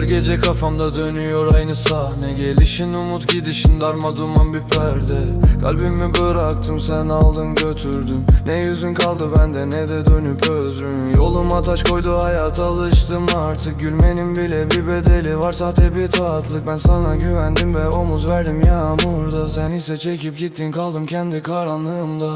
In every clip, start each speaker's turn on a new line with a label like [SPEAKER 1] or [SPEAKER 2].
[SPEAKER 1] gece kafamda dönüyor aynı sahne. Gelişin umut gidişin darma duman bir perde. Kalbimi bıraktım sen aldın götürdün. Ne yüzün kaldı bende ne de dönüp özrün. Yoluma taş koydu hayat alıştım artık. Gülmenin bile bir bedeli var sahte bir tatlık. Ben sana güvendim ve omuz verdim yağmurda. Sen ise çekip gittin kaldım kendi karanlığımda.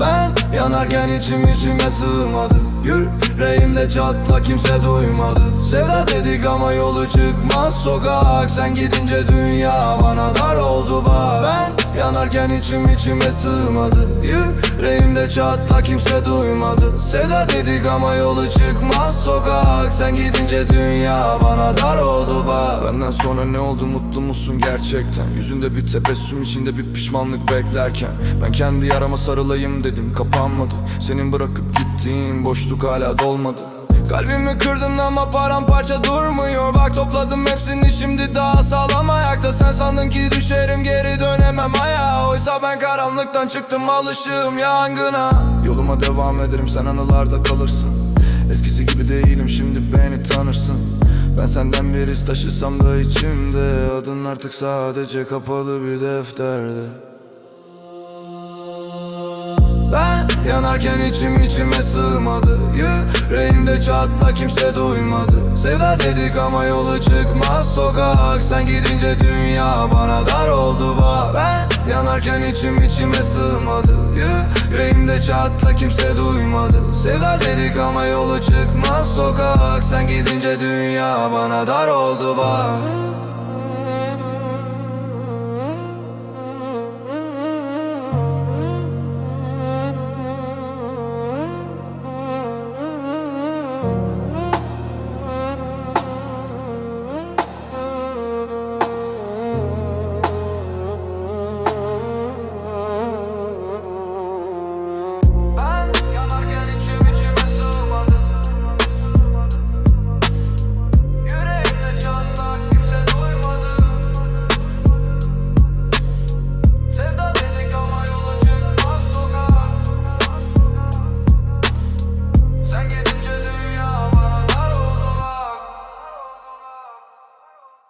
[SPEAKER 1] Ben yanarken içim içime sığmadı. Yüreğimde çatla kimse duymadı. Sevda dedik ama yolu çıkmaz sokak. Sen gidince dünya bana dar oldu bak. Ben yanarken içim içime sığmadı. Yüreğimde çatla kimse duymadı. Sevda dedik ama yolu çıkmaz sokak. Sen gidince dünya bana dar oldu bak. Benden sonra ne oldu? Mutlu musun gerçekten? Yüzünde bir tebessüm içinde bir pişmanlık beklerken. Ben kendi yarama sarılayım dedim kapanmadı. Senin bırakıp gittiğin boşluk hala dolmadı Kalbimi kırdın ama paramparça durmuyor. Bak topladım hepsini şimdi daha sağlam ayakta. Sen sandın ki düşerim geri dönemem ayağa. Oysa ben karanlıktan çıktım alışığım yangına. Yoluma devam ederim sen anılarda kalırsın. Eskisi gibi değilim şimdi beni tanırsın. Ben senden bir iz taşısam da içimde. Adın artık sadece kapalı bir defterde. Ben yanarken içim içime sığmadı. Yüreğimde çatla kimse duymadı. Sevda dedik ama yolu çıkmaz sokak. Sen gidince dünya bana dar oldu bak. Ben yanarken içim içime sığmadı. Yüreğimde çatla kimse duymadı. Sevda dedik ama yolu çıkmaz sokak. Sen gidince dünya bana dar oldu bak